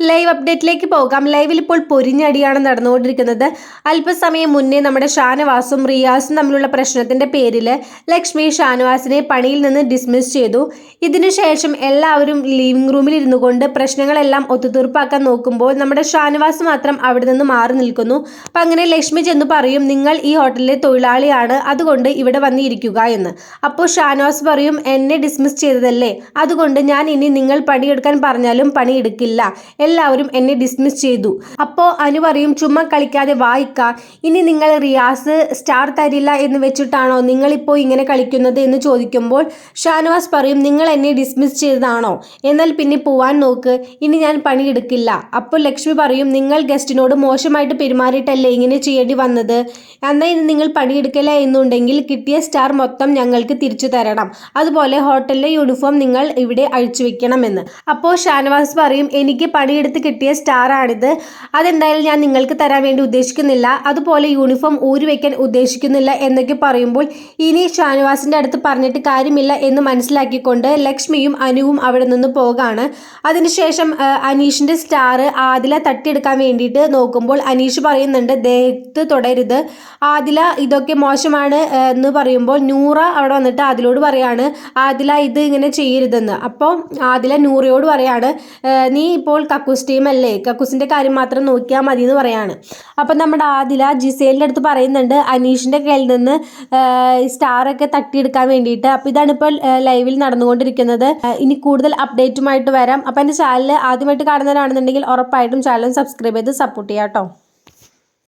Live അപ്ഡേറ്റിലേക്ക് പോകാം. ലൈവിൽ ഇപ്പോൾ പൊരിഞ്ഞടിയാണ് നടന്നുകൊണ്ടിരിക്കുന്നത്. അല്പസമയം മുന്നേ നമ്മുടെ ഷാനവാസും റിയാസും തമ്മിലുള്ള പ്രശ്നത്തിന്റെ പേരിൽ ലക്ഷ്മി ഷാനവാസിനെ പണിയിൽ നിന്ന് ഡിസ്മിസ് ചെയ്തു. ഇതിനുശേഷം എല്ലാവരും ലിവിംഗ് റൂമിൽ ഇരുന്നു കൊണ്ട് പ്രശ്നങ്ങളെല്ലാം ഒത്തുതീർപ്പാക്കാൻ നോക്കുമ്പോൾ നമ്മുടെ ഷാനവാസ് മാത്രം അവിടെ നിന്ന് മാറി നിൽക്കുന്നു. അപ്പം അങ്ങനെ ലക്ഷ്മി ചെന്ന് പറയും നിങ്ങൾ ഈ ഹോട്ടലിലെ തൊഴിലാളിയാണ്. അതുകൊണ്ട് ഇവിടെ വന്നിരിക്കുക എന്ന്. അപ്പോൾ ഷാനവാസ് പറയും എന്നെ ഡിസ്മിസ് ചെയ്തതല്ലേ? അതുകൊണ്ട് ഞാൻ ഇനി നിങ്ങൾ പണിയെടുക്കാൻ പറഞ്ഞാലും പണിയെടുക്കില്ല. എല്ലാവരും എന്നെ ഡിസ്മിസ് ചെയ്തു. അപ്പോൾ അനു പറയും ചുമ്മാ കളിക്കാതെ വായിക്ക ഇനി നിങ്ങൾ റിയാസ് സ്റ്റാർ തരില്ല എന്ന് വെച്ചിട്ടാണോ നിങ്ങളിപ്പോൾ ഇങ്ങനെ കളിക്കുന്നത്? എന്ന് ചോദിക്കുമ്പോൾ ഷാനവാസ് പറയും നിങ്ങൾ എന്നെ ഡിസ്മിസ് ചെയ്തതാണോ? എന്നാൽ പിന്നെ പോവാൻ നോക്ക്. ഇനി ഞാൻ പണിയെടുക്കില്ല. അപ്പോൾ ലക്ഷ്മി പറയും നിങ്ങൾ ഗസ്റ്റിനോട് മോശമായിട്ട് പെരുമാറിയിട്ടല്ലേ ഇങ്ങനെ ചെയ്യേണ്ടി വന്നത്? എന്നാൽ ഇത് നിങ്ങൾ പണിയെടുക്കില്ല എന്നുണ്ടെങ്കിൽ കിട്ടിയ സ്റ്റാർ മൊത്തം ഞങ്ങൾക്ക് തിരിച്ചു തരണം. അതുപോലെ ഹോട്ടലിലെ യൂണിഫോം നിങ്ങൾ ഇവിടെ അഴിച്ചു വെക്കണമെന്ന് അപ്പോൾ ഷാനവാസ് പറയും എനിക്ക് പണിയെടുത്ത് കിട്ടിയ സ്റ്റാറാണിത് അതെന്തായാലും ഞാൻ നിങ്ങൾക്ക് തരാൻ വേണ്ടി ഉദ്ദേശിക്കുന്നില്ല. അതുപോലെ യൂണിഫോം ഊരി വയ്ക്കാൻ ഉദ്ദേശിക്കുന്നില്ല എന്നൊക്കെ പറയുമ്പോൾ ഇനി ഷാനവാസിന്റെ അടുത്ത് പറഞ്ഞിട്ട് കാര്യമില്ല എന്ന് മനസ്സിലാക്കിക്കൊണ്ട് ലക്ഷ്മിയും അനുവും അവിടെ നിന്ന് പോകാണ്. അതിനുശേഷം അനീഷിന്റെ സ്റ്റാർ ആദില തട്ടിയെടുക്കാൻ വേണ്ടിയിട്ട് നോക്കുമ്പോൾ അനീഷ് പറയുന്നുണ്ട് ദേഹത്ത് തുടരുത്. ആദില ഇതൊക്കെ മോശമാണ് എന്ന് പറയുമ്പോൾ നൂറ അവിടെ വന്നിട്ട് ആദിലോട് പറയാണ് ആദില ഇത് ഇങ്ങനെ ചെയ്യരുതെന്ന്. അപ്പോൾ ആദില നൂറയോട് പറയാണ് നീ ഇപ്പോൾ കക്കൂസ് ടീമല്ലേ? അല്ലേ കക്കൂസിന്റെ കാര്യം മാത്രം നോക്കിയാൽ മതി എന്ന് പറയാണ്. അപ്പം നമ്മുടെ ആദില ജിസേലിന്റെ അടുത്ത് പറയുന്നുണ്ട് അനീഷിന്റെ കയ്യിൽ നിന്ന് സ്റ്റാറൊക്കെ തട്ടിയെടുക്കാൻ വേണ്ടിയിട്ട്. അപ്പോൾ ഇതാണ് ഇപ്പോൾ ലൈവിൽ നടന്നുകൊണ്ടിരിക്കുന്നത്. ഇനി കൂടുതൽ അപ്ഡേറ്റുമായിട്ട് വരാം. അപ്പോൾ എന്റെ ചാനൽ ആദ്യമായിട്ട് കാണുന്നവരാണെന്നുണ്ടെങ്കിൽ ഉറപ്പായിട്ടും ചാനൽ സബ്സ്ക്രൈബ് ചെയ്ത് സപ്പോർട്ട് ചെയ്യാം കേട്ടോ